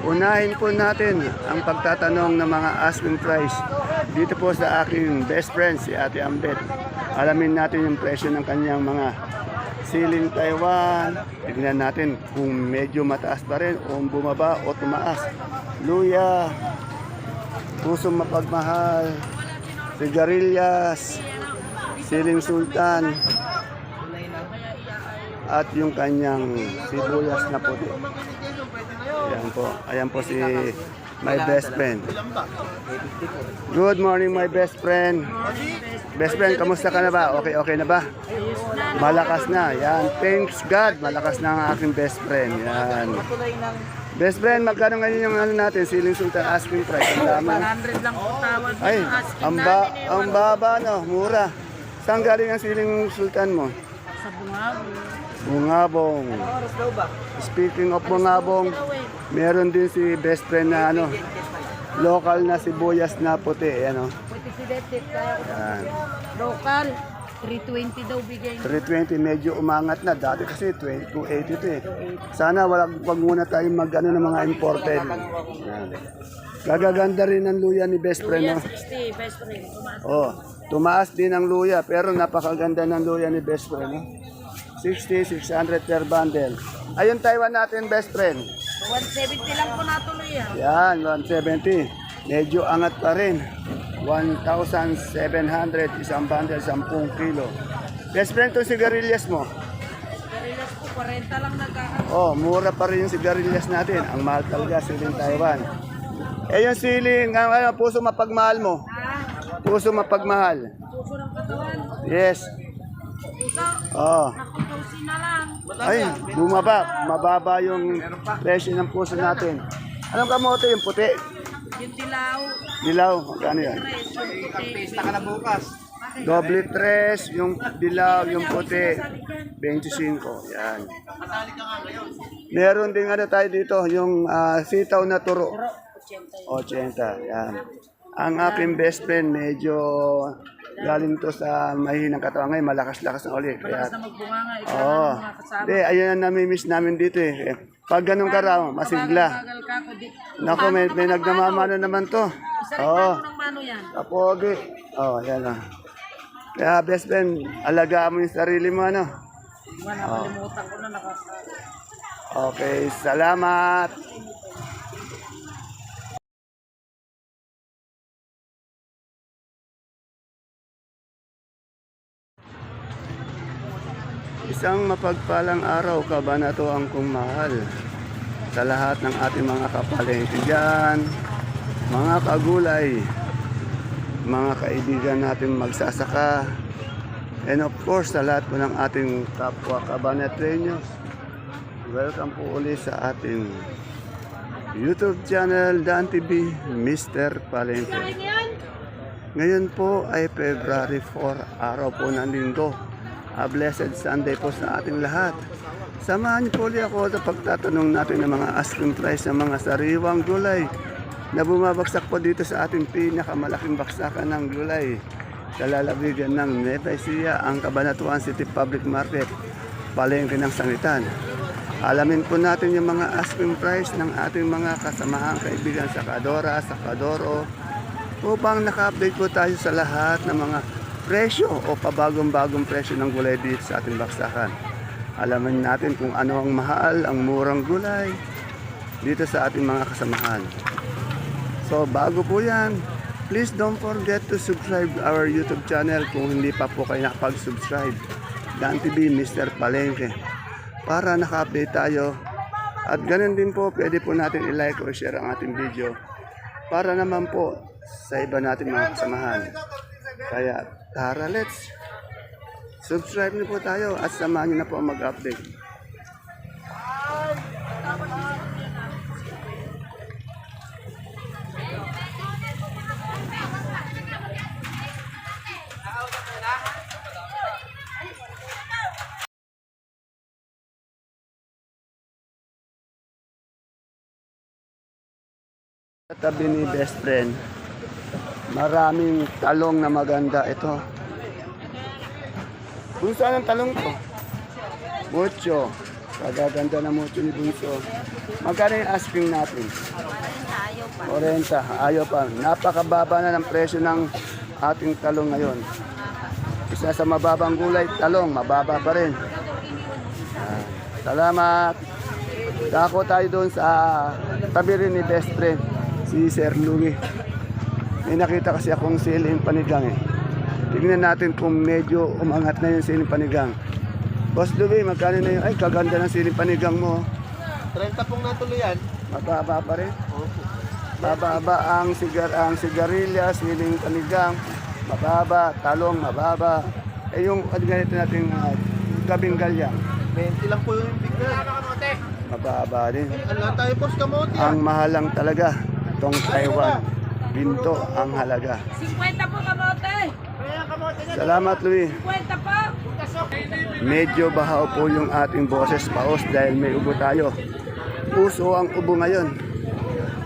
Unahin po natin ang pagtatanong ng mga asking price dito po sa aking best friend, si Ate Ambet. Alamin natin yung presyo ng kanyang mga siling Taiwan. Tignan natin kung medyo mataas pa rin o bumaba o tumaas. Luya, pusong mapagmahal, sigarilyas, siling sultan, at yung kanyang sibuyas na puti. Ayan po. Ayan po si my best friend. Good morning, my best friend. Best friend, kamusta ka na ba? Okay, okay na ba? Malakas na. Yan. Thanks God. Malakas na ang aking best friend. Yan. Best friend, magkano ngayon yung ano natin? Siling sultan asking price. Ang tama. 100 lang po tawad. Ay, ang, ba, eh, ang baba no, mura. Saan galing ang siling sultan mo? Sa bungabo. Bungabong. Speaking of bungabong, meron din si best friend na ano, local na sibuyas na puti, ano. Pwede si Detit, Yan. local. 320 daw bigay. 320 medyo umangat na dati kasi 20 280 to eh. Sana wala wag muna tayong mag ano ng mga imported. Yan. Gagaganda rin ang luya ni best friend no. 60, best friend. Tumaas. Oh, tumaas din ang luya pero napakaganda ng luya ni best friend no. 60 600 per bundle. Ayun Taiwan natin best friend. 170 lang po natuloy ah. Yan, 170. Medyo angat pa rin. 1,700 isang bundle, 10 kilo. Best friend, itong sigarilyas mo. Karilas po, 40 lang nagkaka. Oh, mura pa rin yung sigarilyas natin. Ang mahal talaga, siling Taiwan. Eh, yung siling, ang ano, puso mapagmahal mo. Ah, Puso mapagmahal. puso ng katawan. Yes. Puso, Oh. Nakutusin na lang. Ay, bumaba. Mababa yung presyo ng puso natin. Anong kamote yung puti? Yung dilaw, Dilaw, magkano yan? Pista ka na bukas. Doble tres, yung dilaw, yung puti. 25. Yan. Meron din ano tayo dito, yung ah, sitaw na turo. 80. Yan. Ang aking best friend, medyo galing to sa mahinang katawan ngayon, malakas-lakas na ulit. Kaya, Basta magbunganga, ikaw oo. oh. mga kasama. Hindi, ayun ang namimiss namin dito eh. Eh, Pag ganun ka raw, masigla. Bagal ka ko, may, may nagdamamano naman to. Isa rin Oo. ng mano yan. Kapogi. Oh, yan ah. Kaya best friend, alagaan mo yung sarili mo ano. Wala, nakalimutan ko na nakasa. Okay, salamat. Isang mapagpalang araw ka ba na to ang kumahal sa lahat ng ating mga kapalengke dyan, mga kagulay, mga kaibigan natin magsasaka, and of course sa lahat po ng ating kapwa kabanetrenyos. Welcome po ulit sa ating YouTube channel Dan TV Mr. Palengke. Ngayon po ay February 4, araw po ng linggo. A blessed Sunday po sa ating lahat. Samahan niyo po ulit ako sa pagtatanong natin ng mga asking price ng mga sariwang gulay na bumabagsak po dito sa ating pinakamalaking baksakan ng gulay sa lalawigan ng Nueva Ecija, ang Cabanatuan City Public Market, palengke ng sangitan. Alamin po natin yung mga asking price ng ating mga kasamaang kaibigan sa Kadora, sa Kadoro, upang naka-update po tayo sa lahat ng mga presyo o pabagong-bagong presyo ng gulay dito sa ating baksakan. Alamin natin kung ano ang mahal, ang murang gulay dito sa ating mga kasamahan. So bago po yan, please don't forget to subscribe our YouTube channel kung hindi pa po kayo nakapag-subscribe. Dan TV Mr. Palengke. Para naka-update tayo. At ganun din po, pwede po natin i-like o share ang ating video. Para naman po sa iba natin mga kasamahan. Kaya tara, let's subscribe niyo po tayo at samahan niyo na po mag-update. Tabi ni best friend, maraming talong na maganda. Ito. Kung saan ang talong to? Mucho. Kagaganda na mo ni Bunso. Magkano yung asking natin? 40. Ayaw pa. Napakababa na ng presyo ng ating talong ngayon. Isa sa mababang gulay, talong, mababa pa rin. Salamat. Dako tayo doon sa tabi rin ni best friend, si Sir Louie. May nakita kasi akong siling panigang eh. Tignan natin kung medyo umangat na yung siling panigang. Boss Louie, magkano na yun? Ay, kaganda ng siling panigang mo. 30 pong natuloyan. Mababa pa rin. Mababa ang sigar ang sigarilya, siling panigang, mababa, talong, mababa. Eh yung ano ganito natin uh, gabing galyang, 20 lang po yung bigla. mababa din. Ano lang tayo, boss kamote? Ang mahalang talaga tong Taiwan. Binto ang halaga. 50 po kamote. Salamat, Louie. 50 po. Medyo bahaw po yung ating boses paos dahil may ubo tayo. Puso ang ubo ngayon.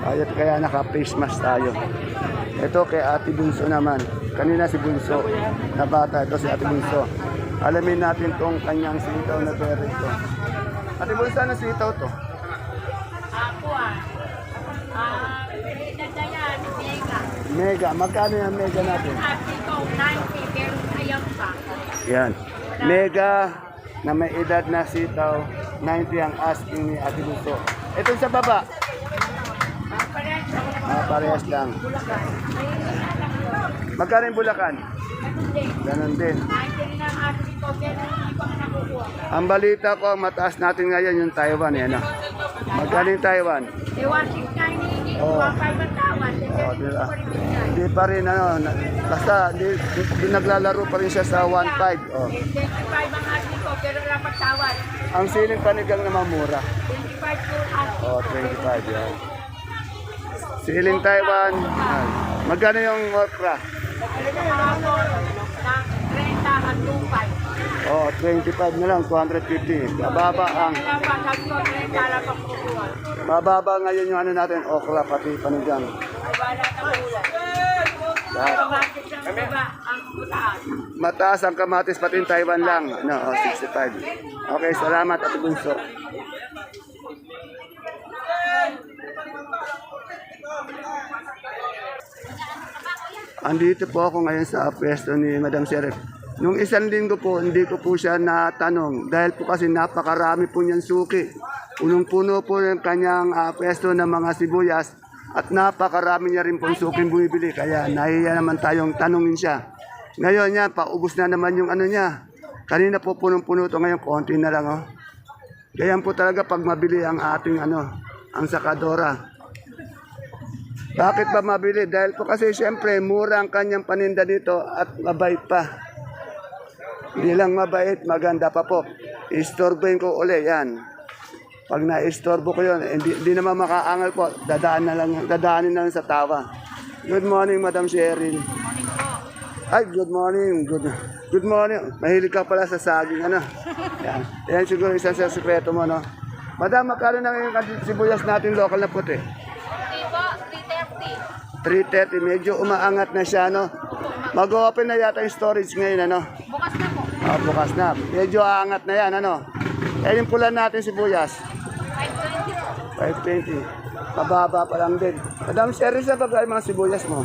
Kaya, kaya naka-face mask tayo. Ito kay Ate Bunso naman. Kanina si Bunso na bata. Ito si Ate Bunso. Alamin natin tong kanyang sitaw na pere ito. Ate Bunso, ano sitaw to? Ako ah. Ah, pinagdayan, mega. Magkano yung mega natin? Ate ko, 90, pero ayaw pa. Yan. Mega na may edad na sitaw. 90 ang asking ni Ate Bunso. Ito sa baba. Mga parehas lang. Magkano yung Bulacan? Ganon din. 90 rin ang balita ko, mataas natin ngayon yung Taiwan. Yan, ah. Magkano yung Taiwan? Eh, 169 hindi, Oo. 15 ang tawad. Oh, di ba? Di pa rin, ano, na- basta di, di naglalaro pa rin siya sa 1.5. Oh. 25 ang ate ko, pero dapat tawad. Ang siling panigang naman mura. 25 po ate Oh, 25 yan. Siling Taiwan. yan. Magkano yung okra? Kahapon, ng 30 at 25. Oh, 25 na lang, 250. Mababa ang Kaya pa, nagko, 30 lang ang kukuha. mababa ngayon yung ano natin, okra pati utaas? Mataas ang kamatis pati yung Taiwan lang. Ano, oh, 65. Okay, salamat at bunso. Andito po ako ngayon sa pwesto ni Madam Sheriff. Nung isang linggo po, hindi ko po siya natanong dahil po kasi napakarami po niyang suki. Punong-puno po yung kanyang ah, pwesto ng mga sibuyas at napakarami niya rin pong suking bumibili. Kaya nahiya naman tayong tanongin siya. Ngayon yan, paubos na naman yung ano niya. Kanina po punong-puno to ngayon, konti na lang oh. Ganyan po talaga pag mabili ang ating ano, ang sakadora. Bakit ba mabili? Dahil po kasi siyempre mura ang kanyang paninda dito at mabait pa. Hindi lang mabait, maganda pa po. Istorbohin ko uli yan. Pag na-istorbo ko yun, hindi, hindi naman makaangal po. Dadaan na lang, dadaanin na lang sa tawa. Good morning, Madam Cheryl. Ay, good morning. Good, good morning. Mahilig ka pala sa saging, ano? Yan. Yan siguro isang sa sikreto mo, no? Madam, magkano na yung sibuyas natin local na puti? Tipo, 330. 330, medyo umaangat na siya, no? Mag-open na yata yung storage ngayon, ano? Bukas na po. Ah, bukas na. Medyo aangat na yan, ano? Eh, yung pula natin sibuyas, 520 po. 520. Mababa pa lang din. Madam, na ba yung mga sibuyas mo?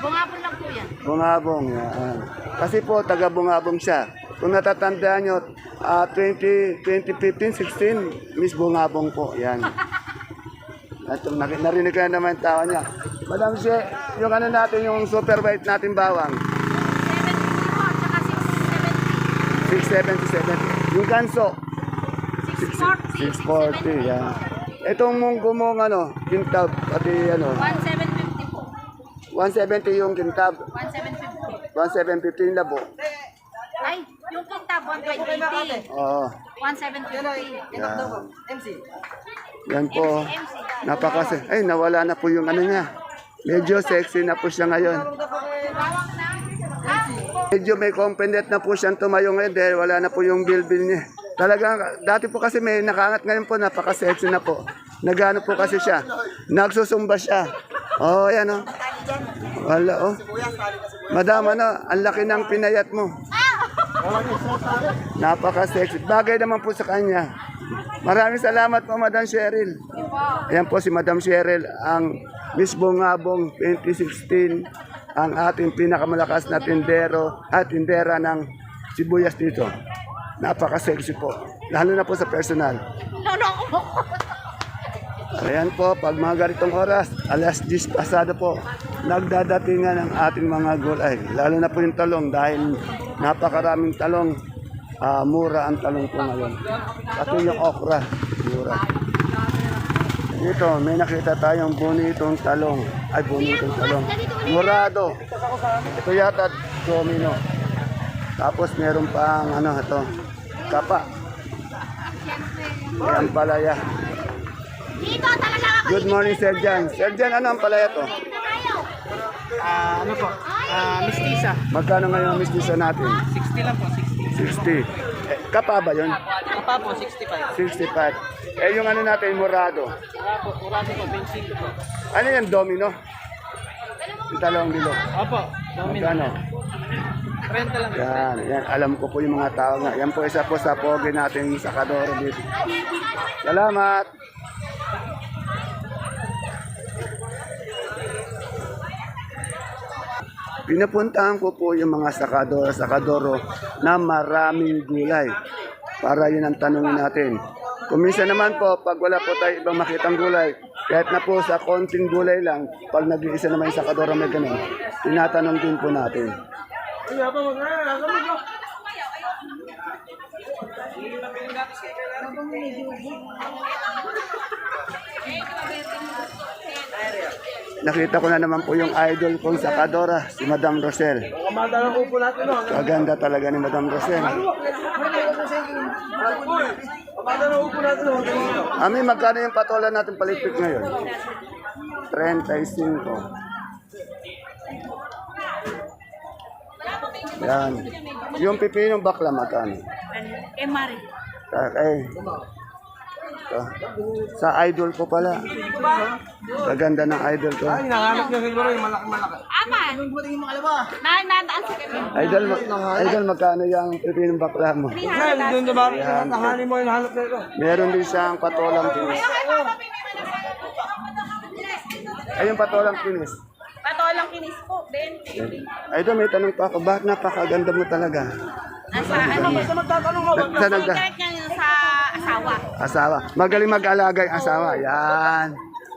Bungapon lang po yan. Bungabong, yan. Kasi po, taga Bungabong siya. Kung natatandaan nyo, ah, 20, 2015, 16, Miss Bungabong po, yan. At narinig ka na naman yung tawa niya. Madam She, yung ano natin, yung super white natin bawang, 750 po, tsaka 670, 70. Yung ganso, 670. 640, yan. Itong munggo mo, ano, kintab, pati ano, 1750 po. 170 yung kintab, 1750. 1,750 yung labo. Ay, yung kintab, 120. Oo. 1750. Yan. Yan po. Napakasi. Ay, nawala na po yung ano niya. Medyo sexy na po siya ngayon. Medyo may confident na po siyang tumayo ngayon dahil wala na po yung bilbil niya. Talagang, dati po kasi may nakaangat ngayon po, napaka-sexy na po. Nagano po kasi siya. Nagsusumba siya. Oh, yan oh. Wala oh. Madam, ano, ang laki ng pinayat mo. Napaka-sexy. Bagay naman po sa kanya. Maraming salamat po, Madam Cheryl. Ayan po si Madam Cheryl, ang Miss Bongabong 2016, ang ating pinakamalakas na tindero at tindera ng sibuyas dito. Napaka-sexy po. Lalo na po sa personal. Mo ko. Ayan po, pag mga ganitong oras, alas 10 pasado po, nagdadatingan ang ating mga gulay. Lalo na po yung talong dahil napakaraming talong. Ah, mura ang talong po ngayon. Pati yung okra, mura. Dito, may nakita tayong bonitong talong. Ay, bonitong talong. Murado. Ito yata domino. Tapos meron pang ano ito, kapa. Ayan palaya. Dito talaga ako. Good morning, Sir Jan. Sir Jan, ano ang palaya to? Ah, ano po? Ah, mistisa. Magkano ngayon ang mistisa natin? 60 lang po, 60. 60. Eh, kapa ba yun? Kapa po, 65. 65. Eh, yung ano natin, morado. Wala po, kurado po, 25 po. Ano yan, domino? Yung talong bilog. Opo, domino. Magkano? 30 lang. Yan, yan. Alam ko po yung mga tao nga. Yan po isa po sa pogi natin sa Kadoro dito. Salamat. Pinapuntahan ko po yung mga sakadoro, sakadoro na maraming gulay. Para yun ang tanongin natin. Kung minsan naman po, pag wala po tayo ibang makitang gulay, kahit na po sa konting gulay lang, pag nag-iisa naman yung sakadoro may ganun, tinatanong din po natin. Nakita ko na naman po yung idol kong sakadora, si Madam Rosel. Kaganda talaga ni Madam Rosel. Ami, magkano yung patola natin paligpit ngayon? 35. Yan. Yung pipinong bakla magkano? Eh, Mari. Okay. Ito. Sa idol ko pala. Kaganda ng idol ko. Hinahanap niya siguro yung malaki-malaki. Aman. Nine nadaan sa kanya. Idol, idol magkano yung pipinong bakla mo? Well, doon na ba? Nakahanin mo yung hanap nito. Meron din siyang patolang pinis. Ay, yung patolang pinis. Patolang kinis po. 20. Idol, may tanong pa ako. Bakit napakaganda mo talaga? Nasa ano? Basta magtatanong ka. Sa nagda? Secret niya sa asawa. Asawa. Magaling mag-alaga yung asawa. Yan.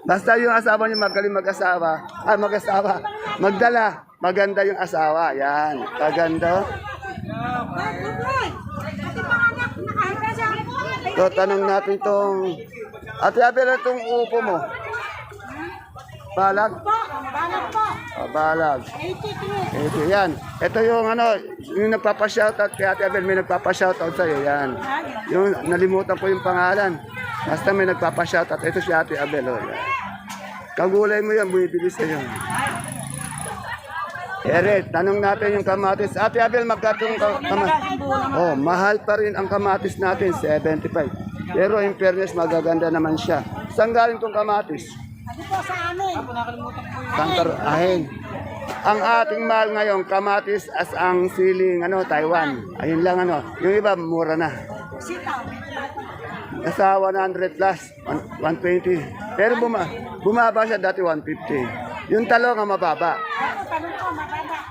Basta yung asawa niyo magaling mag-asawa. Ah, mag-asawa. Magdala. Maganda yung asawa. Yan. Kaganda. So, tanong natin tong... Ate Abel, itong upo mo. Balag? Oh, balag. 80 yan. Ito yung ano, yung nagpapa-shoutout kay Ate Abel, may nagpapa-shoutout sa'yo. Yan. Yung nalimutan ko yung pangalan. Basta may nagpapa-shoutout. Ito si Ate Abel. Oh, yan. Kagulay mo yan, bumibili sa'yo. Eret, tanong natin yung kamatis. Ate Abel, magkatong ka- kamatis? Oh, mahal pa rin ang kamatis natin, 75. Pero in fairness, magaganda naman siya. Saan galing tong kamatis? Sangkar ahin. Ang ating mahal ngayon, kamatis as ang siling ano, Taiwan. Ayun lang ano. Yung iba, mura na. Nasa 100 plus, 120. Pero buma, bumaba siya dati 150. Yung talong ang mababa.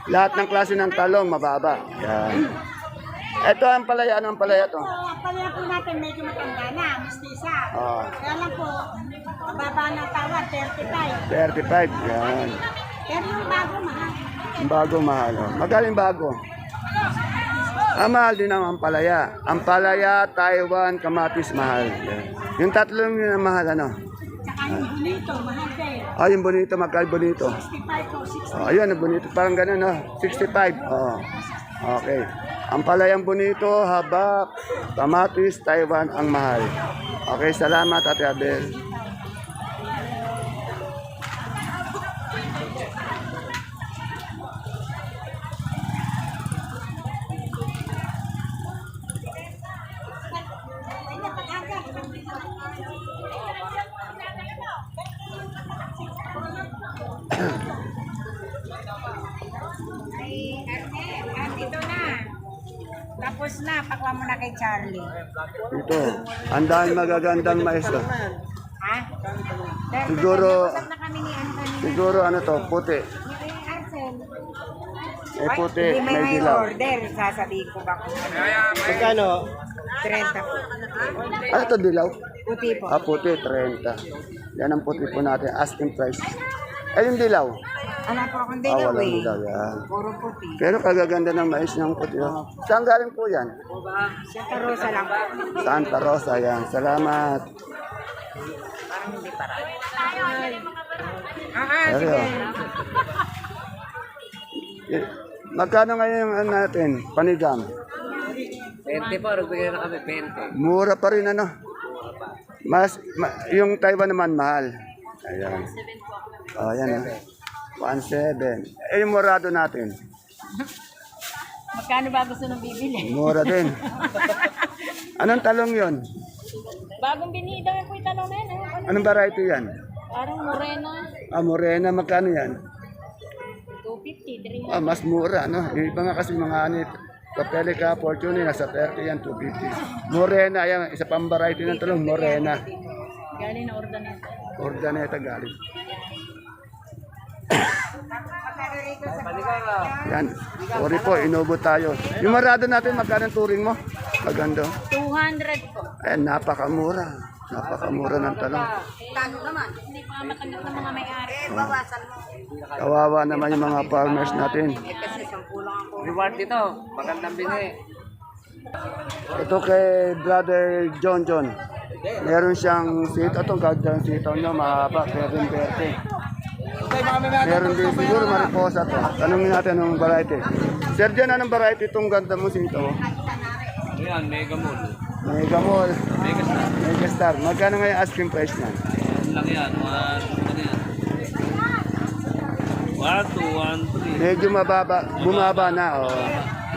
Lahat ng klase ng talong mababa. Yan. Ito ang palaya. Ano ang palaya to? Pala po natin medyo matanda na, mistisa. Ah, Kaya lang po, baba ng tawad, 35. 35. Yan. Pero yung bago, mahal. Ang bago mahal. Oh. Magaling bago. Ang mahal din ang ampalaya. Ampalaya, Taiwan, kamatis, mahal. Yan. Yung tatlong yun ang mahal, ano? Tsaka yung bonito, mahal din. Ah, yung bonito, magkal bonito. 65 po, 60. Oh, ayun, ang bonito. Parang ganun, no? 65. Oh. Okay. Ang palayang bonito, haba, kamatis, Taiwan, ang mahal. Okay, salamat, Ate Abel. Ito. Ang dahil magagandang mais. oh. Ha? Siguro- ano. Siguro ano to, puti. Eh puti, Hindi may, may may dilaw. order. Sasabihin ko ba kung ano. Magkano? 30 po. Ano to dilaw? Puti po. Ah, puti, 30. Yan ang puti po natin, asking price. Ay, yung dilaw. Ano po akong Ah, dilaw walang eh. dilaw, yan. Puro puti. Pero kagaganda ng mais ng puti. Oh. Saan galing po yan? Santa Rosa lang po. Santa Rosa, yan. Salamat. Parang hindi para. Ah, ah, Pero, sige. eh, magkano ngayon yung ano natin? Panigam. 20 po, nagbigay na kami 20. Mura pa rin ano. Mas, ma- yung Taiwan naman mahal. Ayan. Oh, ayan oh. 1.7. Eh, yung morado natin. Magkano ba gusto nang bibili? Mura din. Anong talong yon? Bagong binida po yung tanong na yan. eh. Anong variety yan? Parang morena. Ah, morena, magkano yan? 250, 300. Ah, mas mura, no? Yung iba nga kasi mga anit, Papelica, Fortune, nasa 30 yan, 250. Morena, yan, isa pang variety ng talong, morena. Galing na order na. Ordaneta galing. Yan. Sorry po, inubo tayo. Yung marado natin, magkano turing mo? Maganda. 200 po. Ayan, napakamura. Napakamura ng talong. Tano naman. Hindi pa matanggap ng mga may-ari. Bawasan mo. Kawawa naman yung mga farmers natin. Eh kasi sampulang ako. Reward dito, magandang bini. Ito kay brother John John. Meron siyang sito. Itong gagawin sito nyo, mahaba, Kevin Verde. Meron din siguro mariposa to. Tanungin natin anong variety. Sir John, anong variety itong ganda mo sito? Ayan, mega mall. Mega Mall, Mega star. Mega Star. Magkano nga yung ice cream price niyan? Ang laki yan, 1, ano yan? 1, 2, 1, 3. Medyo mababa, bumaba na. Oh.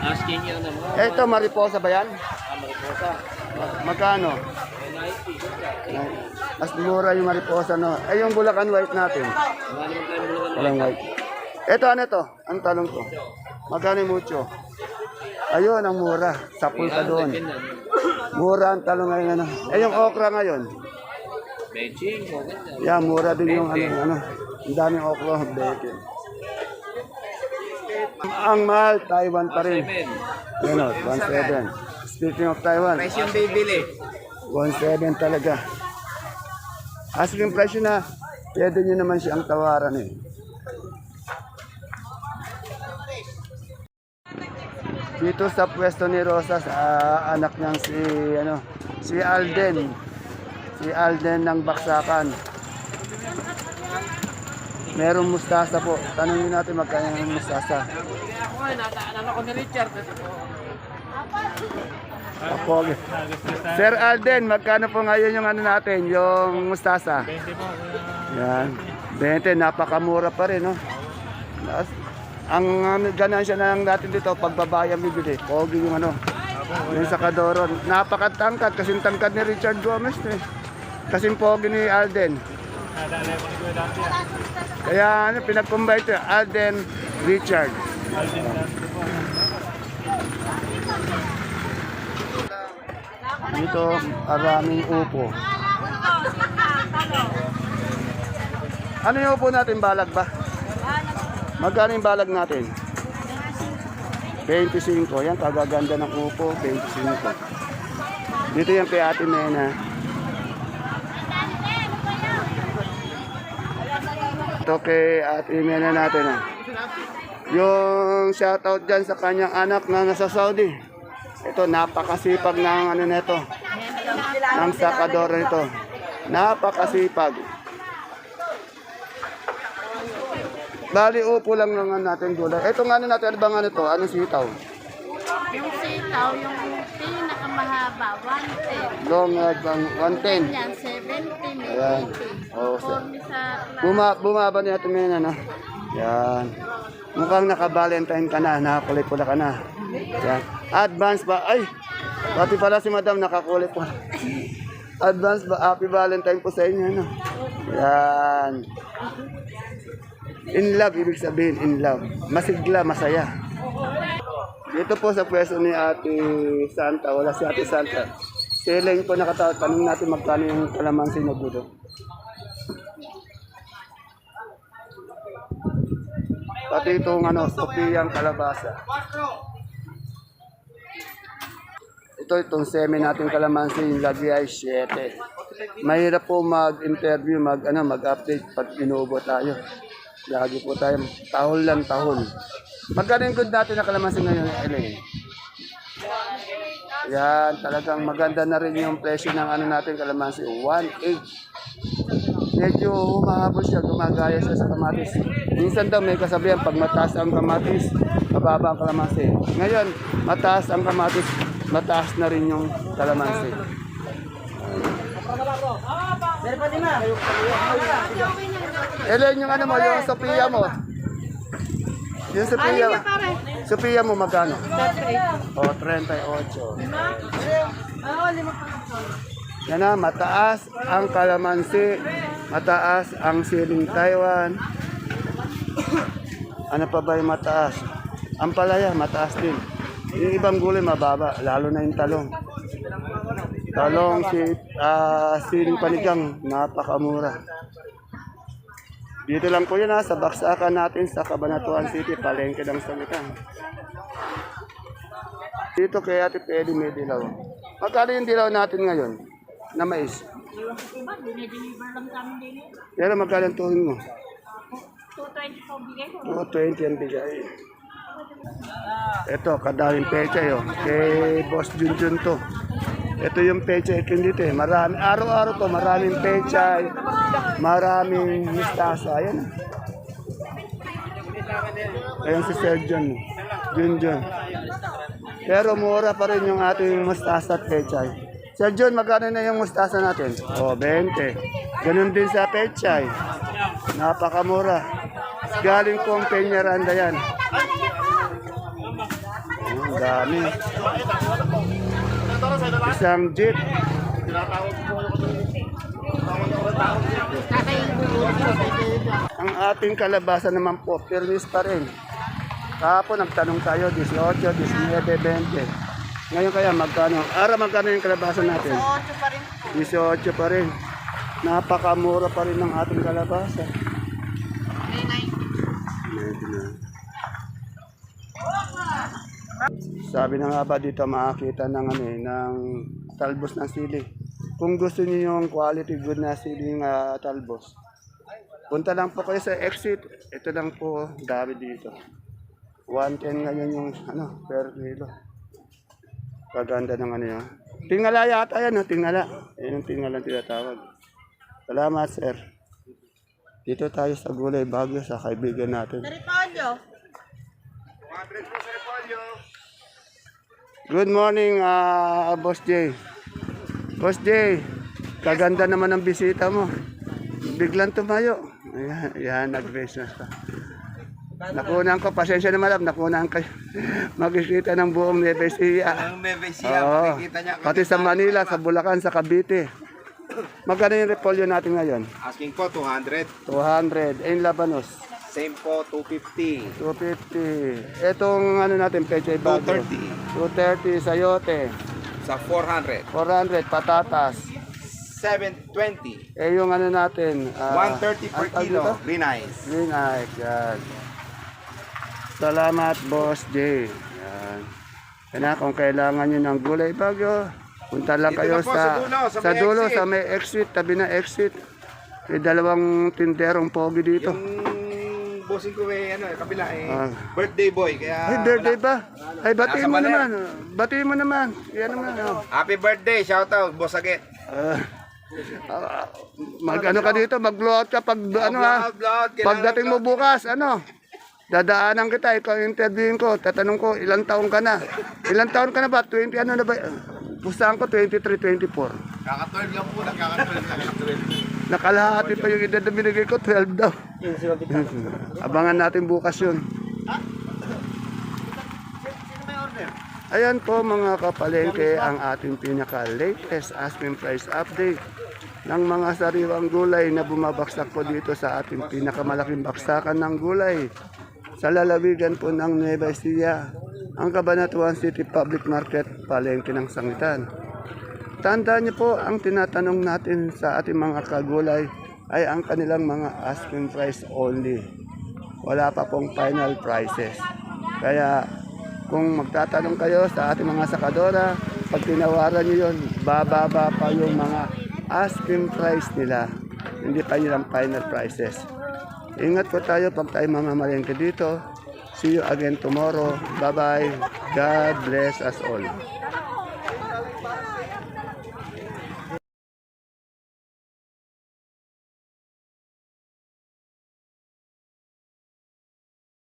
Asking yun naman. Eh, ito, mariposa ba yan? Ah, mariposa. Magkano? Eh, 90. Mas mura yung mariposa, no? Eh, yung Bulacan White natin. Walang white. Ito, ano to? Ang talong to? Magkano mucho? Ayun, ang mura. Sapul ka doon. Mura ang talong ngayon, ano? Eh, yung okra ngayon. Ganyan. Yeah, mura din yung ano, ano. Ang daming okra, bacon. Ang mahal, Taiwan pa rin. Yan o, 1.7. Speaking of Taiwan, Price yung bibili. 1.7 talaga. Asking price na, pwede nyo naman siyang tawaran eh. Dito sa pwesto ni Rosa, sa anak niyang si, ano, si Alden. Si Alden ng Baksakan. Merong mustasa po. Tanungin natin magkano ng mustasa. Ako nga, nataalala ko ni Richard. Apogi. Sir Alden, magkano po ngayon yung ano natin, yung mustasa? 20 po. Yan. 20, napakamura pa rin, no? Ang ano, ganansya na lang natin dito, pagbabayang bibili. Pogi yung ano, yung sa Kadoro. Napakatangkad, kasing tangkad ni Richard Gomez, eh. Kasing pogi ni Alden. Kaya ano, pinag-combine ito, Alden, Richard. Dito, maraming upo. Ano yung upo natin, balag ba? Magkano yung balag natin? 25. Yan, kagaganda ng upo, 25. Dito yung kay Ate Mena. Ito kay Ate Mena natin. Ah. Yung shoutout dyan sa kanyang anak na nasa Saudi. Ito, napakasipag ng ano nito. Ng sakadora nito. Napakasipag. Bali, upo lang naman natin gulay. Ito nga ano natin, ano bang ano to? Anong sitaw? Yung sitaw, yung pinakamahaba, 110. Long bang 110. Yan, 70, may Ayan. 80. Oo, sir. Formy sa Buma, bumaba niya ito ngayon, ano? Yan. Mukhang naka-valentine ka na, nakakulay-pula ka na. Advance ba? Ay! Pati pala si madam nakakulay po. Advance ba? Happy Valentine po sa inyo, ano? Yan. In love, ibig sabihin in love. Masigla, masaya. Dito po sa pwesto ni Ate Santa, wala si Ate Santa. Selling po nakatawag, tanong natin magkano yung kalamansi na gulo. Pati itong ano, Sophia kalabasa. Ito itong semi natin kalamansi, yung lagi ay 7. Mahirap po mag-interview, mag, ano, mag-update pag inuubo tayo. Lagi po tayo, tahol lang tahol. Magkano good natin na kalamansi ngayon, Elaine? Yan, talagang maganda na rin yung presyo ng ano natin kalamansi, 1.8. Medyo humahabol siya, gumagaya siya sa kamatis. Minsan daw may kasabihan, pag mataas ang kamatis, mababa ang kalamansi. Ngayon, mataas ang kamatis, mataas na rin yung kalamansi. Ellen, yung ano mo, yung Sophia mo. Yung Sophia, Sophia mo magkano? O, 38. Yan na, mataas ang kalamansi, mataas ang siling Taiwan. Ano pa ba yung mataas? Ang palaya, mataas din. Yung ibang gulay, mababa, lalo na yung talong. Talong, si, ah, siling panigang, napakamura. Dito lang po yun ha, sa baksakan natin sa Cabanatuan City, palengke ng salitan. Dito kay Ate Pedi may dilaw. Magkano yung dilaw natin ngayon? Na mais. Pero magkano ang tuhin mo? 220 po bigay ko. 220 ang bigay. Ito, kadaming pecha yun. Kay Boss Junjun to. Ito yung pecha ikin dito eh. Marami, araw-araw to, maraming pecha, maraming mistasa. Ayan. Ayan si Sir John. Junjun. Pero mura pa rin yung ating mustasa at pechay. Sir John, magkano na yung mustasa natin? O, 20. Ganun din sa pechay. Napakamura. Galing pong Peñaranda yan. Dami. Isang jeep. Ang ating kalabasa naman po, firmis pa rin. Kahapon nagtanong tayo, 18, 19, 20. Ngayon kaya magkano? Ara magkano yung kalabasa natin? 18 pa rin. 18 pa rin. Napakamura pa rin ng ating kalabasa. Sabi na nga ba dito makakita ng ano eh, ng talbos ng sili. Kung gusto niyo yung quality good na siling ah, talbos, punta lang po kayo sa exit. Ito lang po, dami dito. 110 ngayon yung ano, per kilo. Kaganda ng ano yan. Tingala yata yan, no? tingala. Yan yung tingala tinatawag. Salamat, sir. Dito tayo sa gulay bagyo sa kaibigan natin. Good morning, ah, Boss J. Boss J, kaganda naman ang bisita mo. Biglang tumayo. Ayan, ayan nag-raise na siya. Nakunan ko, pasensya na madam, nakunan kayo. Makikita ng buong Nevesia. Ang bebe Oo. Pati sa Manila, sa Bulacan, sa Cavite. Magkano yung repolyo natin ngayon? Asking po 200. 200. Eh, yung labanos? Same po 250. 250. Etong ano natin, peche bagyo? 230. 230. sayote. Sa 400. 400, patatas. 720. Eh, yung ano natin? ah, 130 per kilo. dito? Green eyes. Green eyes, yan. Salamat, Boss J. Yan. Yan na, kung kailangan nyo ng gulay bagyo, punta lang Dito kayo na po, sa, sa dulo, sa sa may dulo, exit. sa may exit, tabi na exit. May dalawang tinderong pogi dito. Yung bossing ko eh, ano, eh, kabila eh, Ah. birthday boy. Kaya Ay, birthday ba? Ay, batiin mo naman. Batiin mo naman. Yan naman. Oh. Happy birthday, shout out, Boss Agit. Ah, ah, mag ano ka dito, mag-blow out ka pag ano ha. blowout, blowout, kailangan Pagdating mo bukas, ano? Dadaanan kita, ikaw yung interviewin ko, tatanong ko, ilang taon ka na? Ilang taon ka na ba? 20 ano na ba? Pustahan ko 23, 24. Kaka-12 lang po, nakaka-12 lang. Nakalahati pa yung edad na binigay ko, 12 daw. Abangan natin bukas yun. Ayan po mga kapalengke ang ating pinaka-latest asking price update ng mga sariwang gulay na bumabaksak po dito sa ating pinakamalaking baksakan ng gulay sa lalawigan po ng Nueva Ecija, ang Cabanatuan City Public Market, palengke ng sangitan. Tandaan niyo po, ang tinatanong natin sa ating mga kagulay ay ang kanilang mga asking price only. Wala pa pong final prices. Kaya kung magtatanong kayo sa ating mga sakadora, pag tinawaran niyo yun, bababa pa yung mga asking price nila. Hindi pa yun ang final prices. Ingat po tayo pag tayo mamamalengke dito. See you again tomorrow. Bye-bye. God bless us all.